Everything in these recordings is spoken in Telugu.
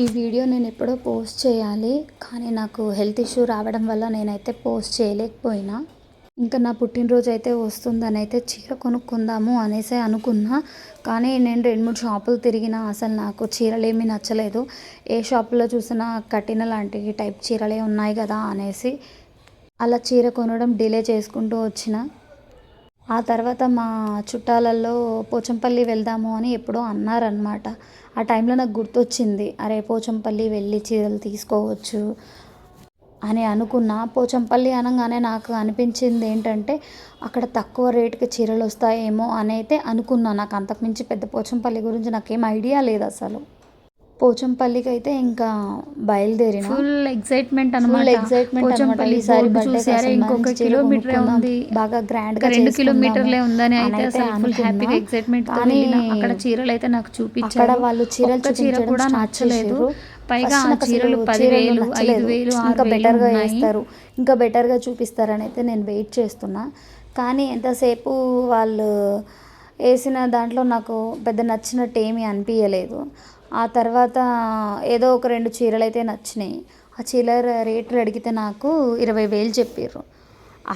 ఈ వీడియో నేను ఎప్పుడో పోస్ట్ చేయాలి కానీ నాకు హెల్త్ ఇష్యూ రావడం వల్ల నేనైతే పోస్ట్ చేయలేకపోయినా. ఇంకా నా పుట్టినరోజు అయితే వస్తుందని అయితే చీర కొనుక్కుందాము అనేసి అనుకున్నా. కానీ నేను రెండు మూడు షాపులు తిరిగినా అసలు నాకు చీరలు నచ్చలేదు. ఏ షాపులో చూసినా కట్టిన లాంటి టైప్ చీరలే ఉన్నాయి కదా అనేసి అలా చీర కొనడం డిలే చేసుకుంటూ వచ్చిన. ఆ తర్వాత మా చుట్టాలల్లో పోచంపల్లి వెళ్దాము అని ఎప్పుడో అన్నారనమాట ఆ టైంలో నాకు గుర్తొచ్చింది అరే పోచంపల్లి వెళ్ళి చీరలు తీసుకోవచ్చు అని అనుకున్నా. పోచంపల్లి అనగానే నాకు అనిపించింది ఏంటంటే అక్కడ తక్కువ రేటుకి చీరలు వస్తాయేమో అని అయితే అనుకున్నా. నాకు అంతకుమించి పెద్ద పోచంపల్లి గురించి నాకేం ఐడియా లేదు అసలు. పోచంపల్లికి అయితే ఇంకా బయలుదేరిన? ఫుల్ ఎక్సైట్మెంట్ ఫుల్ అనమాట ఎక్సైట్మెంట్ పోచంపల్లి ఈసారి చూసారా ఇంకొక కిలోమీటర్ ఉంది. బాగా గ్రాండ్గా రెండు కిలోమీటర్లే ఉందని అని అయితే ఫుల్. హ్యాపీగా ఎక్సైట్మెంట్తో కానీ అక్కడ చీరలు అయితే నాకు అక్కడ చూపించారు వాళ్ళు చీరలు చీర కూడా నచ్చలేదు. పైగా ఆ చీరలు పదివేలు. ఐదు వేలు ఇంకా బెటర్గా వేస్తారు. ఇంకా బెటర్గా చూపిస్తారని అయితే నేను వెయిట్ చేస్తున్నా. కానీ ఎంతసేపు వాళ్ళు వేసిన దాంట్లో నాకు పెద్ద నచ్చినట్టు ఏమీ అనిపించలేదు ఆ తర్వాత ఏదో ఒక రెండు చీరలు అయితే నచ్చినాయి. ఆ చీరల రేట్లు అడిగితే నాకు ఇరవై వేలు చెప్పారు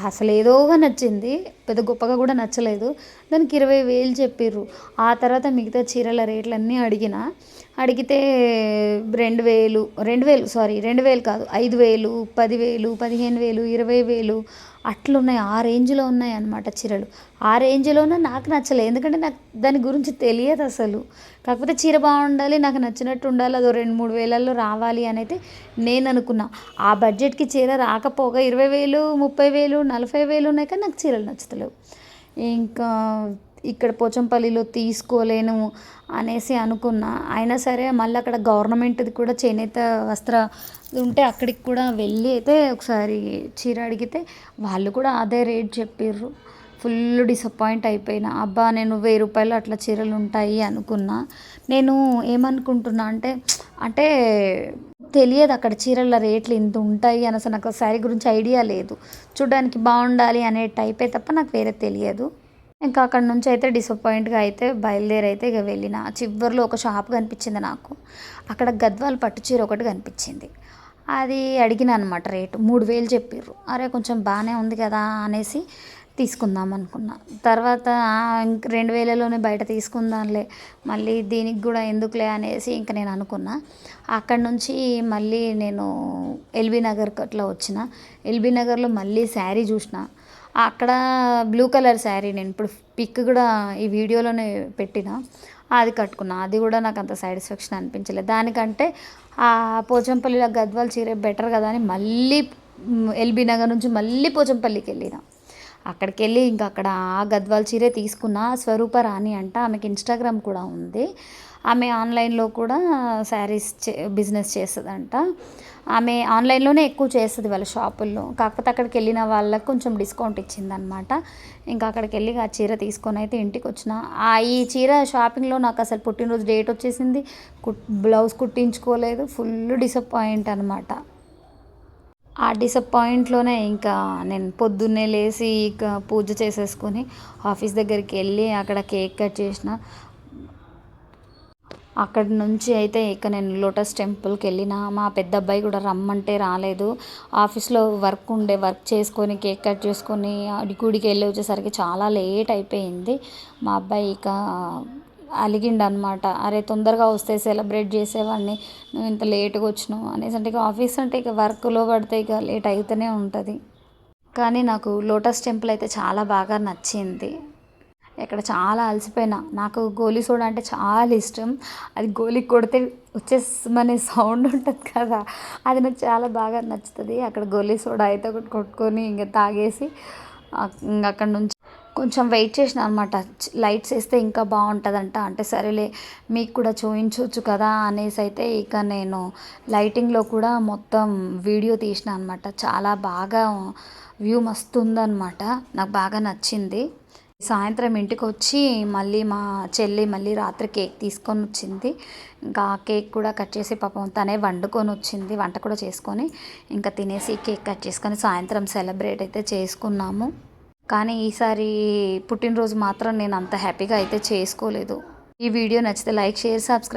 అసలు ఏదోగా నచ్చింది. పెద్ద గొప్పగా కూడా నచ్చలేదు. దానికి ఇరవై వేలు చెప్పిర్రు. ఆ తర్వాత మిగతా చీరల రేట్లన్నీ అడిగిన అడిగితే రెండు వేలు రెండు వేలు సారీ రెండు వేలు కాదు ఐదు వేలు పదివేలు పదిహేను వేలు ఇరవై వేలు అట్లున్నాయి. ఆ రేంజ్లో ఉన్నాయి అన్నమాట చీరలు. ఆ రేంజ్లోనే నాకు నచ్చలేదు ఎందుకంటే నాకు దాని గురించి తెలియదు అసలు. కాకపోతే చీర బాగుండాలి నాకు నచ్చినట్టు ఉండాలి అదో రెండు మూడు వేలల్లో రావాలి అని అయితే నేను అనుకున్నా. ఆ బడ్జెట్కి చీర రాకపోగా ఇరవై వేలు ముప్పై వేలు నలభై వేలు ఉన్నాయి కానీ నాకు చీరలు నచ్చుతలేవు. ఇంకా ఇక్కడ పోచంపల్లిలో తీసుకోలేను అనేసి అనుకున్నా. అయినా సరే మళ్ళీ అక్కడ గవర్నమెంట్ది కూడా చేనేత వస్త్ర ఉంటే అక్కడికి కూడా వెళ్ళి అయితే ఒకసారి చీర అడిగితే వాళ్ళు కూడా అదే రేట్ చెప్పిర్రు. ఫుల్ డిసప్పాయింట్ అయిపోయినా అబ్బా నేను వెయ్యి రూపాయలు అట్లా చీరలు ఉంటాయి అనుకున్నా. నేను ఏమనుకుంటున్నా అంటే అంటే తెలియదు అక్కడ చీరల రేట్లు ఇంత ఉంటాయి అని అసలు నాకు శారీ గురించి ఐడియా లేదు. చూడడానికి బాగుండాలి అనే టైపే తప్ప నాకు వేరే తెలియదు. ఇంకా అక్కడ నుంచి అయితే డిసప్పాయింట్గా అయితే బయలుదేరి అయితే ఇక వెళ్ళిన. చివరిలో ఒక షాప్ కనిపించింది నాకు. అక్కడ గద్వాల్ పట్టు చీర ఒకటి కనిపించింది. అది అడిగిన అనమాట రేటు. మూడు వేలు చెప్పిర్రు. అరే కొంచెం బాగానే ఉంది కదా అనేసి తీసుకుందాం అనుకున్నా. తర్వాత ఇంక రెండు వేలలోనే బయట తీసుకుందాంలే మళ్ళీ దీనికి కూడా ఎందుకులే అనేసి ఇంకా నేను అనుకున్నా. అక్కడ నుంచి మళ్ళీ నేను ఎల్బీ నగర్కి అట్లా వచ్చిన. ఎల్బీ నగర్లో మళ్ళీ శారీ చూసిన. అక్కడ బ్లూ కలర్ శారీ నేను ఇప్పుడు పిక్ కూడా ఈ వీడియోలోనే పెట్టిన. అది కట్టుకున్నా. అది కూడా నాకు అంత సాటిస్ఫాక్షన్ అనిపించలేదు దానికంటే ఆ పోచంపల్లిలో గద్వాల్ చీర బెటర్ కదా అని మళ్ళీ ఎల్బీ నగర్ నుంచి మళ్ళీ పోచంపల్లికి వెళ్ళినా. అక్కడికి వెళ్ళి ఇంకా అక్కడ ఆ గద్వాల్ చీరే తీసుకున్న స్వరూప రాణి అంట. ఆమెకి ఇన్స్టాగ్రామ్ కూడా ఉంది. ఆమె ఆన్లైన్లో కూడా శారీస్ చే బిజినెస్ చేస్తుందంట. ఆమె ఆన్లైన్లోనే ఎక్కువ చేస్తుంది వాళ్ళ షాపుల్లో. కాకపోతే అక్కడికి వెళ్ళిన వాళ్ళకి కొంచెం డిస్కౌంట్ ఇచ్చిందనమాట ఇంకా అక్కడికి వెళ్ళి ఆ చీర తీసుకొని అయితే ఇంటికి వచ్చిన ఆ ఈ చీర షాపింగ్లో నాకు అసలు పుట్టినరోజు డేట్ వచ్చేసింది. కుట్ బ్లౌజ్ కుట్టించుకోలేదు. ఫుల్ డిసప్పాయింట్ అనమాట ఆ డిసప్పాయింట్లోనే ఇంకా నేను పొద్దున్నే లేచి ఇక పూజ చేసేసుకొని ఆఫీస్ దగ్గరికి వెళ్ళి అక్కడ కేక్ కట్ చేసిన. అక్కడి నుంచి అయితే ఇక నేను లోటస్ టెంపుల్కి వెళ్ళిన. మా పెద్ద అబ్బాయి కూడా రమ్మంటే రాలేదు. ఆఫీస్లో వర్క్ ఉండే వర్క్ చేసుకొని కేక్ కట్ చేసుకొని గుడికి వెళ్ళి వచ్చేసరికి చాలా లేట్ అయిపోయింది. మా అబ్బాయి ఇక అలిగిండు అనమాట అరే తొందరగా వస్తే సెలబ్రేట్ చేసేవాడిని. నువ్వు ఇంత లేట్గా వచ్చినావు అనేసి. అంటే ఇక ఆఫీస్ అంటే ఇక వర్క్లో పడితే ఇక లేట్ అవుతూనే ఉంటుంది. కానీ నాకు లోటస్ టెంపుల్ అయితే చాలా బాగా నచ్చింది. ఇక్కడ చాలా అలసిపోయినా. నాకు గోలీ సోడా అంటే చాలా ఇష్టం. అది గోలీ కొడితే వచ్చేసమనే సౌండ్ ఉంటుంది కదా. అది నాకు చాలా బాగా నచ్చుతుంది. అక్కడ గోలీ సోడా అయితే ఒకటి కొట్టుకొని ఇంకా తాగేసి ఇంక అక్కడ నుంచి కొంచెం వెయిట్ చేసిన అనమాట లైట్స్ వేస్తే ఇంకా బాగుంటుందంట. అంటే సరేలే మీకు కూడా చూపించవచ్చు కదా అనేసి అయితే ఇక నేను లైటింగ్లో కూడా మొత్తం వీడియో తీసిన అనమాట చాలా బాగా వ్యూ మస్తు ఉందన్నమాట నాకు బాగా నచ్చింది. సాయంత్రం ఇంటికి వచ్చి మళ్ళీ మా చెల్లి మళ్ళీ రాత్రి కేక్ తీసుకొని వచ్చింది ఇంకా ఆ కేక్ కూడా కట్ చేసి పాపం తనే వండుకొని వచ్చింది వంట కూడా చేసుకొని ఇంకా తినేసి కేక్ కట్ చేసుకొని సాయంత్రం సెలబ్రేట్ అయితే చేసుకున్నాము. కానీ ఈసారి పుట్టినరోజు మాత్రం నేను అంత హ్యాపీగా అయితే చేసుకోలేదు. ఈ వీడియో నచ్చితే లైక్ షేర్ సబ్స్క్రైబ్